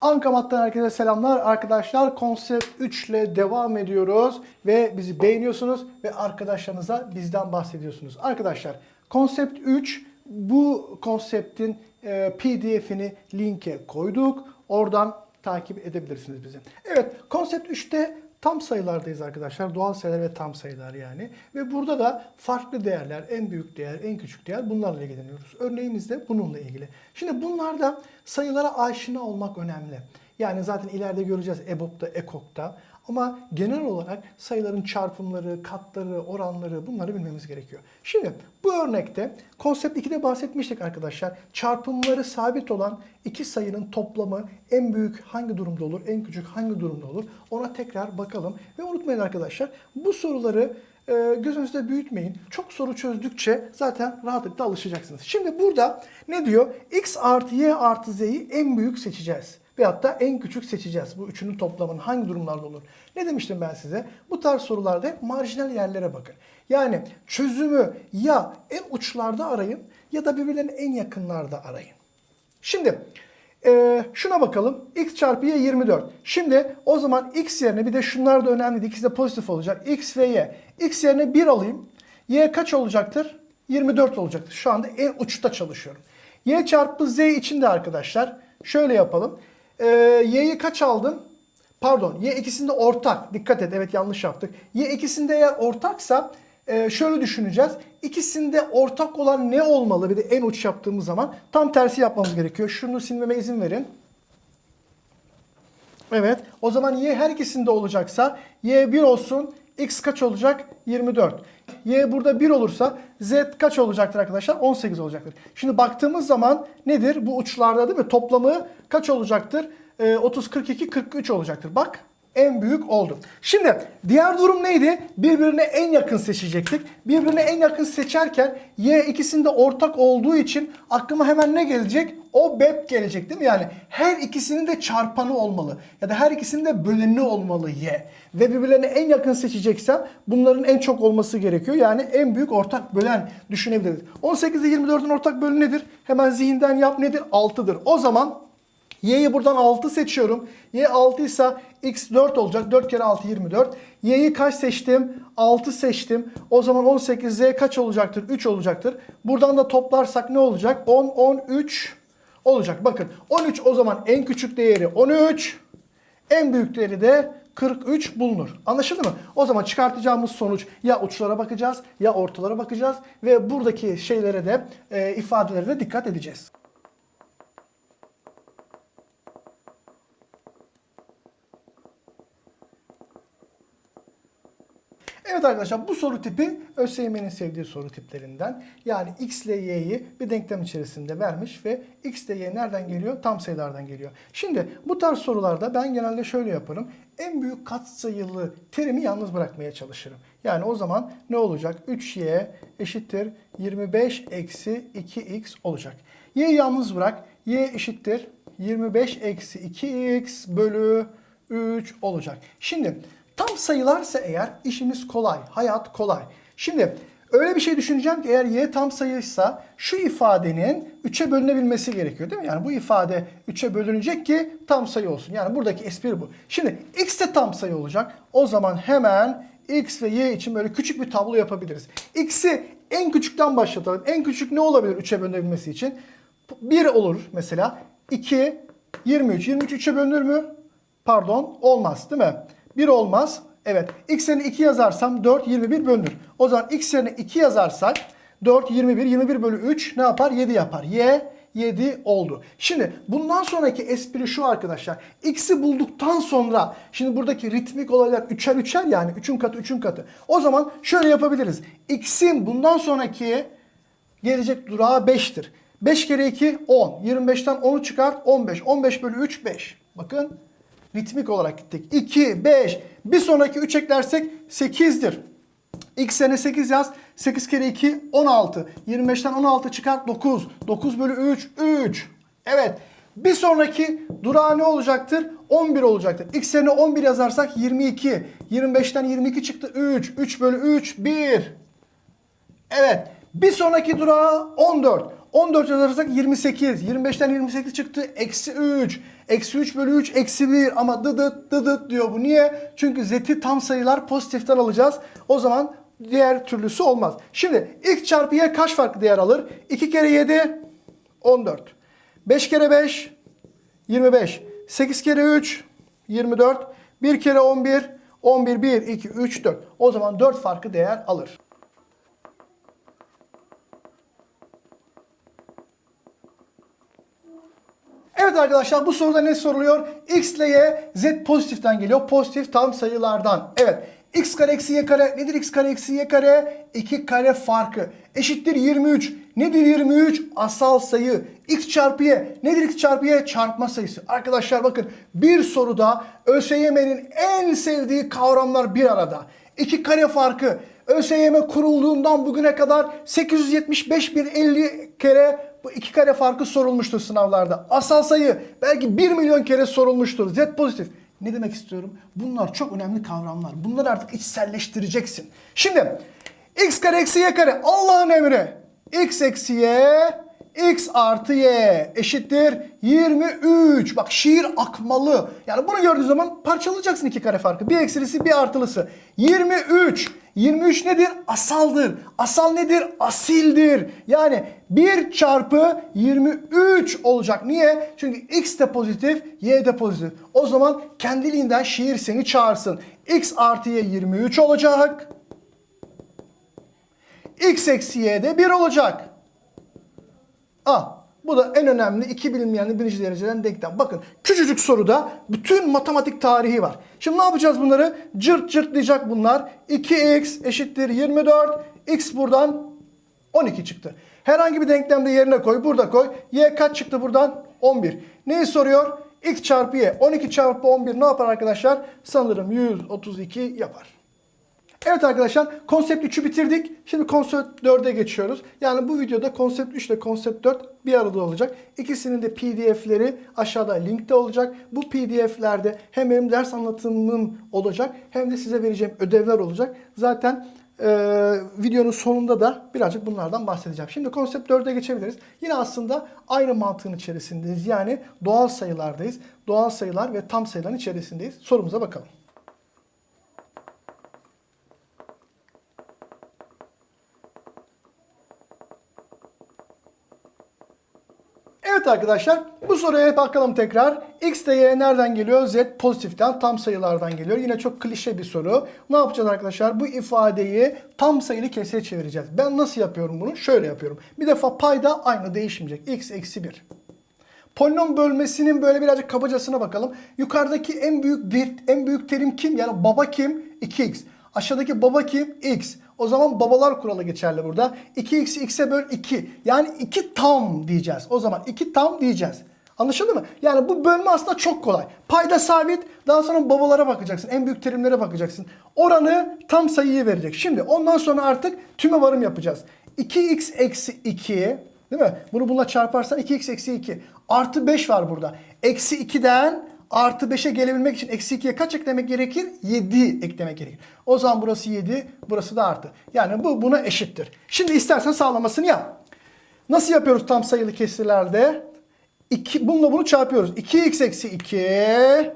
Ankamat'tan herkese selamlar. Arkadaşlar konsept 3 ile devam ediyoruz ve bizi beğeniyorsunuz ve arkadaşlarınıza bizden bahsediyorsunuz. Arkadaşlar konsept 3 bu konseptin e, PDF'ini linke koyduk. Oradan takip edebilirsiniz bizi. Evet konsept 3'te tam sayılardayız arkadaşlar. Doğal sayılar ve tam sayılar yani. Ve burada da farklı değerler, en büyük değer, en küçük değer bunlarla ilgileniyoruz. Örneğimiz de bununla ilgili. Şimdi bunlarda sayılara aşina olmak önemli. Yani zaten ileride göreceğiz EBOB'da, EKOK'ta. Ama genel olarak sayıların çarpımları, katları, oranları bunları bilmemiz gerekiyor. Şimdi bu örnekte konsept 2'de bahsetmiştik arkadaşlar. Çarpımları sabit olan iki sayının toplamı en büyük hangi durumda olur, en küçük hangi durumda olur ona tekrar bakalım. Ve unutmayın arkadaşlar bu soruları e, gözünüzde büyütmeyin. Çok soru çözdükçe zaten rahatlıkla alışacaksınız. Şimdi burada ne diyor? X artı Y artı Z'yi en büyük seçeceğiz. Veyahut da en küçük seçeceğiz. Bu üçünün toplamının hangi durumlarda olur? Ne demiştim ben size? Bu tarz sorularda hep marjinal yerlere bakın. Yani çözümü ya en uçlarda arayın ya da birbirlerine en yakınlarda arayın. Şimdi e, şuna bakalım. x çarpı y 24. Şimdi o zaman x yerine bir de şunlar da önemli. İkisi de pozitif olacak. x ve y. x yerine 1 alayım. y kaç olacaktır? 24 olacaktır. Şu anda en uçta çalışıyorum. y çarpı z için de arkadaşlar şöyle yapalım. E, y'yi kaç aldım? Pardon y ikisinde ortak. Dikkat et evet yanlış yaptık. Y ikisinde eğer ortaksa e, şöyle düşüneceğiz. İkisinde ortak olan ne olmalı? Bir de en uç yaptığımız zaman tam tersi yapmamız gerekiyor. Şunu silmeme izin verin. Evet. O zaman y her ikisinde olacaksa y 1 olsun. X kaç olacak? 24. y burada 1 olursa z kaç olacaktır arkadaşlar? 18 olacaktır. Şimdi baktığımız zaman nedir? Bu uçlarda değil mi? Toplamı kaç olacaktır? Ee, 30, 42, 43 olacaktır. Bak en büyük oldu. Şimdi diğer durum neydi? Birbirine en yakın seçecektik. Birbirine en yakın seçerken y ikisinde ortak olduğu için aklıma hemen ne gelecek? O BEP gelecek değil mi? Yani her ikisinin de çarpanı olmalı. Ya da her ikisinin de böleni olmalı y. Ve birbirlerine en yakın seçeceksem bunların en çok olması gerekiyor. Yani en büyük ortak bölen düşünebiliriz. 18 ile 24'ün ortak böleni nedir? Hemen zihinden yap nedir? 6'dır. O zaman Y'yi buradan 6 seçiyorum. Y 6 ise X 4 olacak. 4 kere 6 24. Y'yi kaç seçtim? 6 seçtim. O zaman 18 Z kaç olacaktır? 3 olacaktır. Buradan da toplarsak ne olacak? 10, 13 olacak. Bakın 13 o zaman en küçük değeri 13. En büyük değeri de 43 bulunur. Anlaşıldı mı? O zaman çıkartacağımız sonuç ya uçlara bakacağız ya ortalara bakacağız ve buradaki şeylere de e, ifadelere de dikkat edeceğiz. Evet arkadaşlar bu soru tipi ÖSYM'nin sevdiği soru tiplerinden. Yani x ile y'yi bir denklem içerisinde vermiş ve x ile y nereden geliyor? Tam sayılardan geliyor. Şimdi bu tarz sorularda ben genelde şöyle yaparım. En büyük katsayılı terimi yalnız bırakmaya çalışırım. Yani o zaman ne olacak? 3y eşittir 25 eksi 2x olacak. Y'yi yalnız bırak. y eşittir 25 eksi 2x bölü 3 olacak. Şimdi Tam sayılarsa eğer işimiz kolay, hayat kolay. Şimdi öyle bir şey düşüneceğim ki eğer y tam sayıysa şu ifadenin 3'e bölünebilmesi gerekiyor değil mi? Yani bu ifade 3'e bölünecek ki tam sayı olsun. Yani buradaki espri bu. Şimdi x de tam sayı olacak. O zaman hemen x ve y için böyle küçük bir tablo yapabiliriz. x'i en küçükten başlatalım. En küçük ne olabilir 3'e bölünebilmesi için? 1 olur mesela. 2, 23. 23 3'e bölünür mü? Pardon olmaz değil mi? 1 olmaz. Evet. X yerine 2 yazarsam 4, 21 bölünür. O zaman x yerine 2 yazarsak 4, 21, 21 bölü 3 ne yapar? 7 yapar. Y 7 oldu. Şimdi bundan sonraki espri şu arkadaşlar. X'i bulduktan sonra şimdi buradaki ritmik olaylar üçer üçer yani 3'ün katı 3'ün katı. O zaman şöyle yapabiliriz. X'in bundan sonraki gelecek durağı 5'tir. 5 kere 2 10. 25'ten 10'u çıkar 15. 15 bölü 3 5. Bakın ritmik olarak gittik. 2, 5. Bir sonraki 3 eklersek 8'dir. X sene 8 yaz. 8 kere 2 16. 25'ten 16 çıkar 9. 9 bölü 3 3. Evet. Bir sonraki durağı ne olacaktır? 11 olacaktır. X yerine 11 yazarsak 22. 25'ten 22 çıktı 3. 3 bölü 3 1. Evet. Bir sonraki durağı 14. 14 yazarsak 28. 25'ten 28 çıktı. Eksi 3. Eksi 3 bölü 3 eksi 1 ama dıdıt dıdıt diyor bu. Niye? Çünkü zeti tam sayılar pozitiften alacağız. O zaman diğer türlüsü olmaz. Şimdi x çarpı y kaç farklı değer alır? 2 kere 7 14. 5 kere 5 25. 8 kere 3 24. 1 kere 11 11 1 2 3 4. O zaman 4 farklı değer alır. Evet arkadaşlar bu soruda ne soruluyor? X ile Y Z pozitiften geliyor. Pozitif tam sayılardan. Evet. X kare eksi Y kare nedir X kare eksi Y kare? 2 kare farkı. Eşittir 23. Nedir 23? Asal sayı. X çarpı Y. Nedir X çarpı Y? Çarpma sayısı. Arkadaşlar bakın bir soruda ÖSYM'nin en sevdiği kavramlar bir arada. 2 kare farkı. ÖSYM kurulduğundan bugüne kadar 875 bin 50 kere bu iki kare farkı sorulmuştur sınavlarda. Asal sayı belki 1 milyon kere sorulmuştur. Z pozitif. Ne demek istiyorum? Bunlar çok önemli kavramlar. Bunları artık içselleştireceksin. Şimdi x kare eksi y kare Allah'ın emri. x eksi y x artı y eşittir 23. Bak şiir akmalı. Yani bunu gördüğün zaman parçalayacaksın iki kare farkı. Bir eksilisi bir artılısı. 23. 23 nedir? Asaldır. Asal nedir? Asildir. Yani 1 çarpı 23 olacak. Niye? Çünkü x de pozitif, y de pozitif. O zaman kendiliğinden şiir seni çağırsın. x artı y 23 olacak. x eksi y de 1 olacak. Ah, bu da en önemli iki bilinmeyenli birinci dereceden denklem. Bakın küçücük soruda bütün matematik tarihi var. Şimdi ne yapacağız bunları? Cırt cırtlayacak bunlar. 2x eşittir 24. X buradan 12 çıktı. Herhangi bir denklemde yerine koy. Burada koy. Y kaç çıktı buradan? 11. Neyi soruyor? X çarpı Y. 12 çarpı 11 ne yapar arkadaşlar? Sanırım 132 yapar. Evet arkadaşlar konsept 3'ü bitirdik. Şimdi konsept 4'e geçiyoruz. Yani bu videoda konsept 3 ile konsept 4 bir arada olacak. İkisinin de pdf'leri aşağıda linkte olacak. Bu pdf'lerde hem benim ders anlatımım olacak hem de size vereceğim ödevler olacak. Zaten e, videonun sonunda da birazcık bunlardan bahsedeceğim. Şimdi konsept 4'e geçebiliriz. Yine aslında aynı mantığın içerisindeyiz. Yani doğal sayılardayız. Doğal sayılar ve tam sayıların içerisindeyiz. Sorumuza bakalım. Arkadaşlar bu soruya bakalım tekrar. X ile Y nereden geliyor? Z pozitiften tam sayılardan geliyor. Yine çok klişe bir soru. Ne yapacağız arkadaşlar? Bu ifadeyi tam sayılı kesire çevireceğiz. Ben nasıl yapıyorum bunu? Şöyle yapıyorum. Bir defa payda aynı değişmeyecek. X eksi 1. Polinom bölmesinin böyle birazcık kabacasına bakalım. Yukarıdaki en büyük bir, en büyük terim kim? Yani baba kim? 2x. Aşağıdaki baba kim? X. O zaman babalar kuralı geçerli burada. 2x'i x'e böl 2. Yani 2 tam diyeceğiz. O zaman 2 tam diyeceğiz. Anlaşıldı mı? Yani bu bölme aslında çok kolay. Payda sabit. Daha sonra babalara bakacaksın. En büyük terimlere bakacaksın. Oranı tam sayıyı verecek. Şimdi ondan sonra artık tüme varım yapacağız. 2x eksi 2 değil mi? Bunu bununla çarparsan 2x eksi 2. Artı 5 var burada. Eksi 2'den artı 5'e gelebilmek için eksi 2'ye kaç eklemek gerekir? 7 eklemek gerekir. O zaman burası 7, burası da artı. Yani bu buna eşittir. Şimdi istersen sağlamasını yap. Nasıl yapıyoruz tam sayılı kesirlerde? 2, bununla bunu çarpıyoruz. 2x eksi 2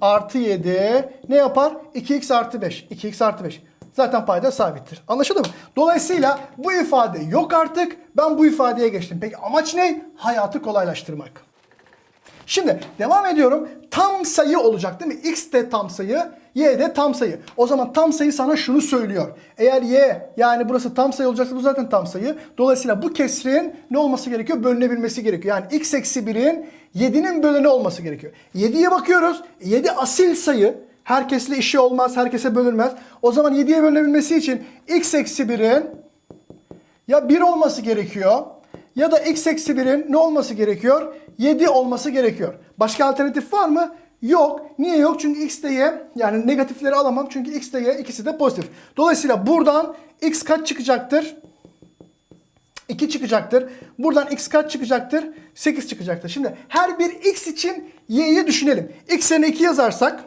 artı 7 ne yapar? 2x artı 5. 2x artı 5. Zaten payda sabittir. Anlaşıldı mı? Dolayısıyla bu ifade yok artık. Ben bu ifadeye geçtim. Peki amaç ne? Hayatı kolaylaştırmak. Şimdi devam ediyorum. Tam sayı olacak değil mi? X de tam sayı, Y de tam sayı. O zaman tam sayı sana şunu söylüyor. Eğer Y yani burası tam sayı olacaksa bu zaten tam sayı. Dolayısıyla bu kesrin ne olması gerekiyor? Bölünebilmesi gerekiyor. Yani X eksi 1'in 7'nin bölünü olması gerekiyor. 7'ye bakıyoruz. 7 asil sayı. Herkesle işi olmaz, herkese bölünmez. O zaman 7'ye bölünebilmesi için X eksi 1'in ya 1 olması gerekiyor ya da x eksi 1'in ne olması gerekiyor? 7 olması gerekiyor. Başka alternatif var mı? Yok. Niye yok? Çünkü x ile y yani negatifleri alamam. Çünkü x ile y ikisi de pozitif. Dolayısıyla buradan x kaç çıkacaktır? 2 çıkacaktır. Buradan x kaç çıkacaktır? 8 çıkacaktır. Şimdi her bir x için y'yi düşünelim. x yerine 2 yazarsak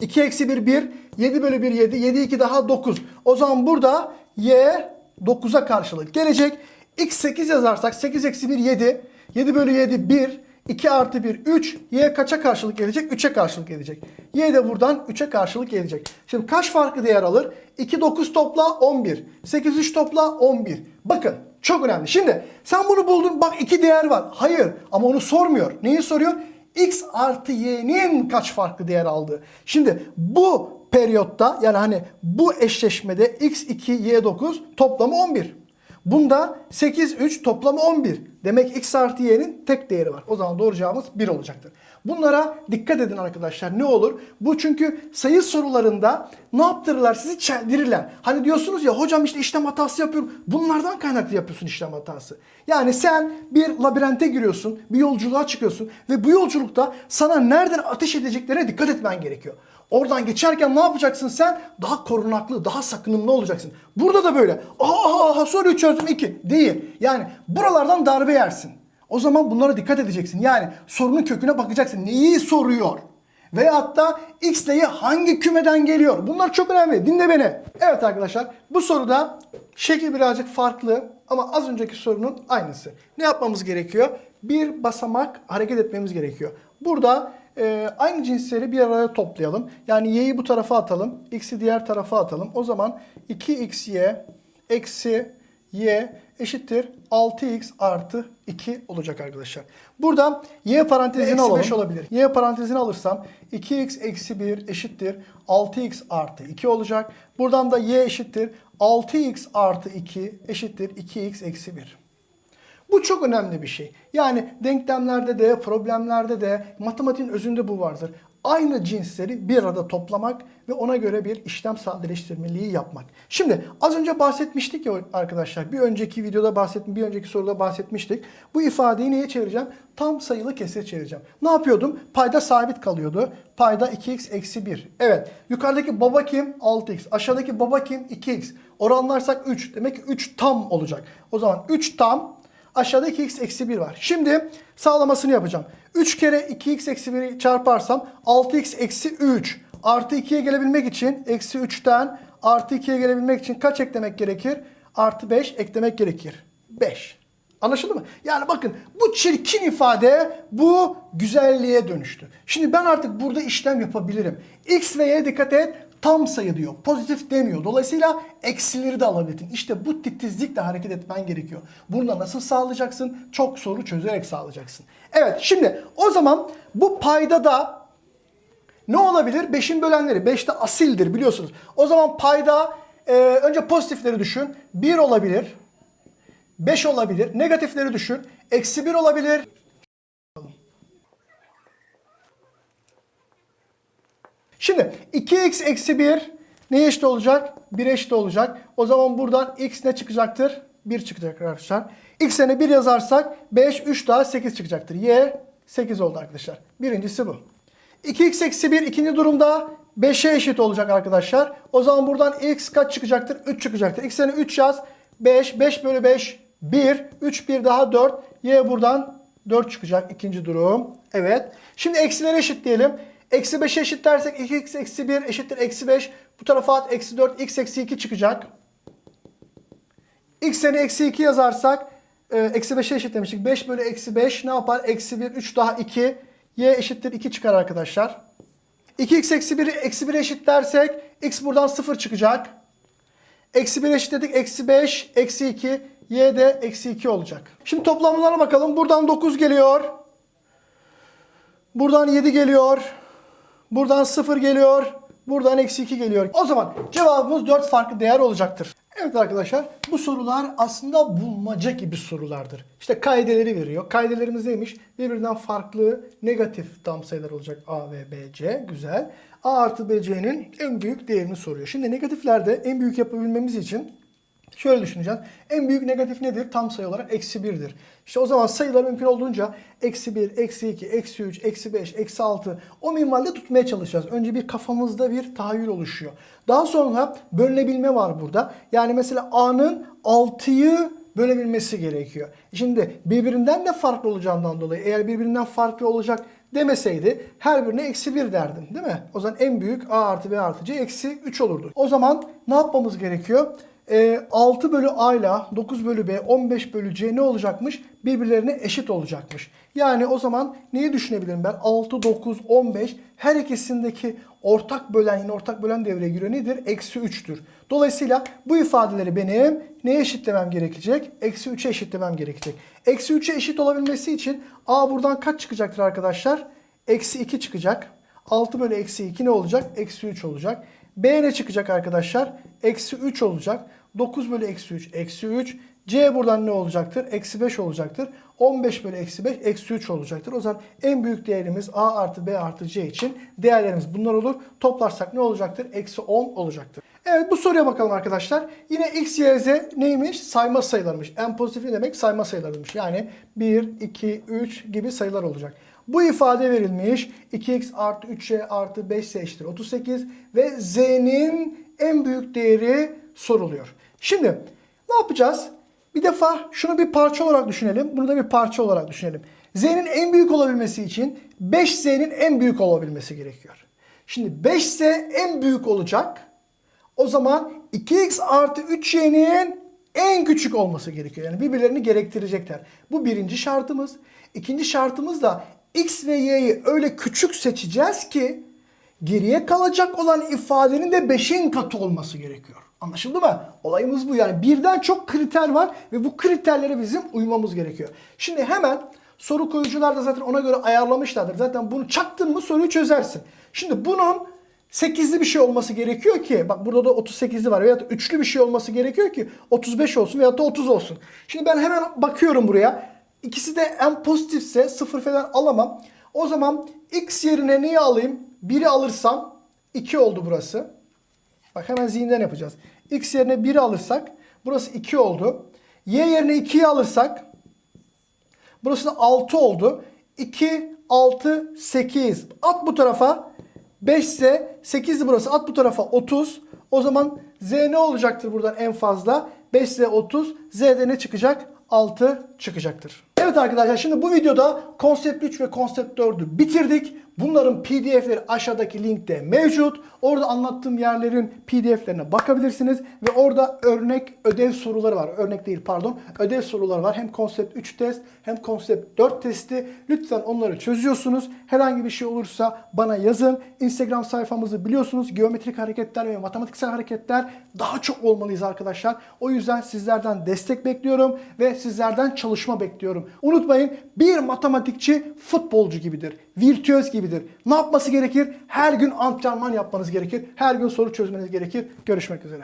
2 eksi 1 1. 7 bölü 1 7. 7 2 daha 9. O zaman burada y 9'a karşılık gelecek. X 8 yazarsak 8 eksi 1 7. 7 bölü 7 1. 2 artı 1 3. Y kaça karşılık gelecek? 3'e karşılık gelecek. Y de buradan 3'e karşılık gelecek. Şimdi kaç farklı değer alır? 2 9 topla 11. 8 3 topla 11. Bakın çok önemli. Şimdi sen bunu buldun. Bak iki değer var. Hayır ama onu sormuyor. Neyi soruyor? X artı Y'nin kaç farklı değer aldığı. Şimdi bu periyotta yani hani bu eşleşmede X2 Y9 toplamı 11. Bunda 8, 3 toplamı 11. Demek x artı y'nin tek değeri var. O zaman doğru cevabımız 1 olacaktır. Bunlara dikkat edin arkadaşlar. Ne olur? Bu çünkü sayı sorularında ne yaptırırlar? Sizi çeldirirler. Hani diyorsunuz ya hocam işte işlem hatası yapıyorum. Bunlardan kaynaklı yapıyorsun işlem hatası. Yani sen bir labirente giriyorsun, bir yolculuğa çıkıyorsun ve bu yolculukta sana nereden ateş edeceklerine dikkat etmen gerekiyor. Oradan geçerken ne yapacaksın sen? Daha korunaklı, daha sakınımlı olacaksın. Burada da böyle. Aha, soruyu çözdüm 2. Değil. Yani buralardan darbe yersin. O zaman bunlara dikkat edeceksin. Yani sorunun köküne bakacaksın. Neyi soruyor? Veyahut da X ile hangi kümeden geliyor? Bunlar çok önemli. Dinle beni. Evet arkadaşlar bu soruda şekil birazcık farklı ama az önceki sorunun aynısı. Ne yapmamız gerekiyor? Bir basamak hareket etmemiz gerekiyor. Burada e, aynı cinsleri bir araya toplayalım. Yani y'yi bu tarafa atalım. X'i diğer tarafa atalım. O zaman 2xy eksi y eşittir 6x artı 2 olacak arkadaşlar. Burada y parantezini alalım. beş olabilir. Y parantezini alırsam 2x eksi 1 eşittir 6x artı 2 olacak. Buradan da y eşittir 6x artı 2 eşittir 2x eksi 1. Bu çok önemli bir şey. Yani denklemlerde de, problemlerde de, matematiğin özünde bu vardır. Aynı cinsleri bir arada toplamak ve ona göre bir işlem sadeleştirmeliği yapmak. Şimdi az önce bahsetmiştik ya arkadaşlar. Bir önceki videoda bahsettim, bir önceki soruda bahsetmiştik. Bu ifadeyi neye çevireceğim? Tam sayılı kesire çevireceğim. Ne yapıyordum? Payda sabit kalıyordu. Payda 2x eksi 1. Evet. Yukarıdaki baba kim? 6x. Aşağıdaki baba kim? 2x. Oranlarsak 3. Demek ki 3 tam olacak. O zaman 3 tam Aşağıda 2x eksi 1 var. Şimdi sağlamasını yapacağım. 3 kere 2x eksi 1'i çarparsam 6x eksi 3 artı 2'ye gelebilmek için eksi 3'ten artı 2'ye gelebilmek için kaç eklemek gerekir? Artı 5 eklemek gerekir. 5. Anlaşıldı mı? Yani bakın bu çirkin ifade bu güzelliğe dönüştü. Şimdi ben artık burada işlem yapabilirim. X ve Y dikkat et tam sayı diyor. Pozitif demiyor. Dolayısıyla eksileri de alabilirsin. İşte bu titizlikle hareket etmen gerekiyor. Bunu da nasıl sağlayacaksın? Çok soru çözerek sağlayacaksın. Evet şimdi o zaman bu payda da ne olabilir? 5'in bölenleri. 5'te asildir biliyorsunuz. O zaman payda e, önce pozitifleri düşün. 1 olabilir. 5 olabilir. Negatifleri düşün. Eksi 1 olabilir. Şimdi 2x eksi 1 neye eşit olacak? 1'e eşit olacak. O zaman buradan x ne çıkacaktır? 1 çıkacak arkadaşlar. x'e 1 yazarsak 5, 3 daha 8 çıkacaktır. y 8 oldu arkadaşlar. Birincisi bu. 2x eksi 1 ikinci durumda 5'e eşit olacak arkadaşlar. O zaman buradan x kaç çıkacaktır? 3 çıkacaktır. x'e 3 yaz. 5, 5 bölü 5, 1, 3, 1 daha 4. Y buradan 4 çıkacak ikinci durum. Evet. Şimdi eksileri eşitleyelim. Eksi 5'e eşit dersek 2x eksi 1 eşittir eksi 5. Bu tarafa at eksi 4 x eksi 2 çıkacak. x'e eksi 2 yazarsak e, eksi 5'e eşit demiştik. 5 bölü eksi 5 ne yapar? Eksi 1 3 daha 2. y eşittir 2 çıkar arkadaşlar. 2x eksi 1'i eksi 1'e eşit dersek x buradan 0 çıkacak. Eksi 1 eşitledik. Eksi 5, eksi 2. Y de eksi 2 olacak. Şimdi toplamlarına bakalım. Buradan 9 geliyor. Buradan 7 geliyor. Buradan 0 geliyor. Buradan eksi 2 geliyor. O zaman cevabımız 4 farklı değer olacaktır. Evet arkadaşlar bu sorular aslında bulmaca gibi sorulardır. İşte kaideleri veriyor. Kaidelerimiz neymiş? Birbirinden farklı negatif tam sayılar olacak A ve B, C. Güzel. A artı B, C'nin en büyük değerini soruyor. Şimdi negatiflerde en büyük yapabilmemiz için Şöyle düşüneceğiz. En büyük negatif nedir? Tam sayı olarak eksi 1'dir. İşte o zaman sayıları mümkün olduğunca eksi 1, eksi 2, eksi 3, eksi 5, eksi 6 o minvalde tutmaya çalışacağız. Önce bir kafamızda bir tahayyül oluşuyor. Daha sonra bölünebilme var burada. Yani mesela A'nın 6'yı bölebilmesi gerekiyor. Şimdi birbirinden de farklı olacağından dolayı eğer birbirinden farklı olacak demeseydi her birine eksi 1 derdim değil mi? O zaman en büyük A artı B artı C eksi 3 olurdu. O zaman ne yapmamız gerekiyor? E, 6 bölü A ile 9 bölü B, 15 bölü C ne olacakmış? Birbirlerine eşit olacakmış. Yani o zaman neyi düşünebilirim ben? 6, 9, 15 her ikisindeki ortak bölen yine ortak bölen devreye giriyor. Nedir? Eksi 3'tür. Dolayısıyla bu ifadeleri benim neye eşitlemem gerekecek? Eksi 3'e eşitlemem gerekecek. Eksi 3'e eşit olabilmesi için A buradan kaç çıkacaktır arkadaşlar? Eksi 2 çıkacak. 6 bölü eksi 2 ne olacak? Eksi 3 olacak. B ne çıkacak arkadaşlar? Eksi 3 olacak. 9 bölü eksi 3 eksi 3. C buradan ne olacaktır? Eksi 5 olacaktır. 15 bölü eksi 5 eksi 3 olacaktır. O zaman en büyük değerimiz A artı B artı C için değerlerimiz bunlar olur. Toplarsak ne olacaktır? Eksi 10 olacaktır. Evet bu soruya bakalım arkadaşlar. Yine x, y, z neymiş? Sayma sayılarmış. En pozitif ne demek? Sayma sayılarıymış. Yani 1, 2, 3 gibi sayılar olacak. Bu ifade verilmiş. 2x artı 3y artı 5z eşittir 38 ve z'nin en büyük değeri soruluyor. Şimdi ne yapacağız? Bir defa şunu bir parça olarak düşünelim. Bunu da bir parça olarak düşünelim. Z'nin en büyük olabilmesi için 5z'nin en büyük olabilmesi gerekiyor. Şimdi 5z en büyük olacak. O zaman 2x artı 3y'nin en küçük olması gerekiyor. Yani birbirlerini gerektirecekler. Bu birinci şartımız. İkinci şartımız da x ve y'yi öyle küçük seçeceğiz ki geriye kalacak olan ifadenin de 5'in katı olması gerekiyor. Anlaşıldı mı? Olayımız bu yani. Birden çok kriter var ve bu kriterlere bizim uymamız gerekiyor. Şimdi hemen soru koyucular da zaten ona göre ayarlamışlardır. Zaten bunu çaktın mı soruyu çözersin. Şimdi bunun 8'li bir şey olması gerekiyor ki bak burada da 38'li var veya üçlü bir şey olması gerekiyor ki 35 olsun veya da 30 olsun. Şimdi ben hemen bakıyorum buraya. İkisi de en pozitifse sıfır falan alamam. O zaman x yerine neyi alayım? 1'i alırsam 2 oldu burası. Bak hemen zihinden yapacağız. X yerine 1'i alırsak burası 2 oldu. Y yerine 2'yi alırsak burası da 6 oldu. 2, 6, 8. At bu tarafa 5 ise 8'di burası. At bu tarafa 30. O zaman Z ne olacaktır buradan en fazla? 5 ise 30. Z'de ne çıkacak? 6 çıkacaktır. Evet arkadaşlar şimdi bu videoda konsept 3 ve konsept 4'ü bitirdik. Bunların pdf'leri aşağıdaki linkte mevcut. Orada anlattığım yerlerin pdf'lerine bakabilirsiniz. Ve orada örnek ödev soruları var. Örnek değil pardon. Ödev soruları var. Hem konsept 3 test hem konsept 4 testi. Lütfen onları çözüyorsunuz. Herhangi bir şey olursa bana yazın. Instagram sayfamızı biliyorsunuz. Geometrik hareketler ve matematiksel hareketler daha çok olmalıyız arkadaşlar. O yüzden sizlerden destek bekliyorum ve sizlerden çalışma bekliyorum. Unutmayın bir matematikçi futbolcu gibidir. Virtüöz gibidir. Ne yapması gerekir? Her gün antrenman yapmanız gerekir. Her gün soru çözmeniz gerekir. Görüşmek üzere.